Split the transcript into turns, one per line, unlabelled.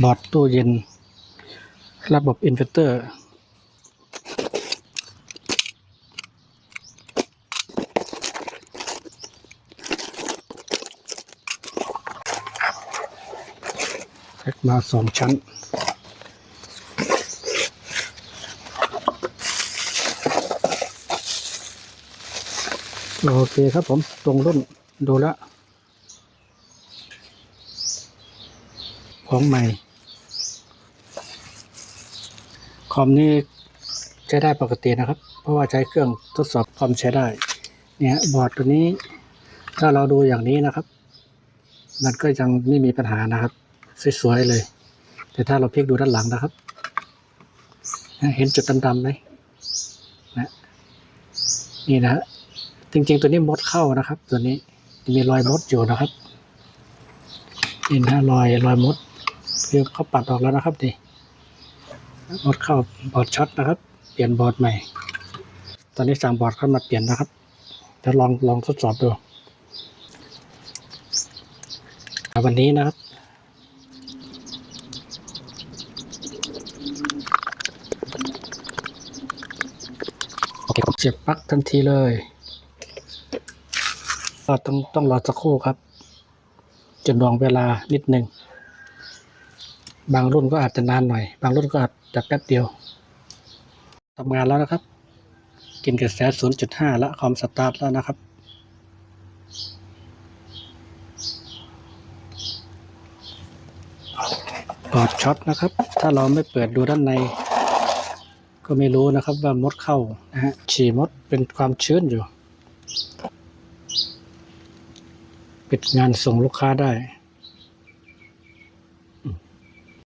บอร์ดตู้เย็น ระบบอินเวอร์เตอร์ แพ็กมาสองชั้นโอเคครับผม ตรงรุ่นดูแล้ว ของใหม่ คอมนี่ใช้ได้ปกตินะครับ เพราะว่าใช้เครื่องทดสอบคอมใช้ได้ เนี่ยบอร์ดตัวนี้ ถ้าเราดูอย่างนี้นะครับ มันก็ยังไม่มีปัญหานะครับ สวยๆเลย แต่ถ้าเราพลิกดูด้านหลังนะครับ เห็นจุดดำๆไหมนะนี่นะฮะจริง ๆ ตัวนี้มดเข้านะครับ ตัวนี้มีรอยมดอยู่นะครับนี่นะรอยรอยมด คือเขาปัดออกแล้วนะครับดิมดเข้าบอร์ดช็อตนะครับ เปลี่ยนบอร์ดใหม่ ตอนนี้สั่งบอร์ดเข้ามาเปลี่ยนนะครับจะลองลองทดสอบดูวันนี้นะครับโอเคผมเสียบปลั๊กทันทีเลยก็ต้องต้องรอสักครู่ครับจนดองเวลานิดหนึ่ง บางรุ่นก็อาจจะนานหน่อย บางรุ่นก็อาจจะแป๊บเดียวทำงานแล้วนะครับ กินกระแส 0.5 แล้วคอมสตาร์ทแล้วนะครับ ปลอดช็อตนะครับ ถ้าเราไม่เปิดดูด้านใน ก็ไม่รู้นะครับว่ามดเข้านะฮะฉี่มดเป็นความชื้นอยู่ ปิดงานส่งลูกค้าได้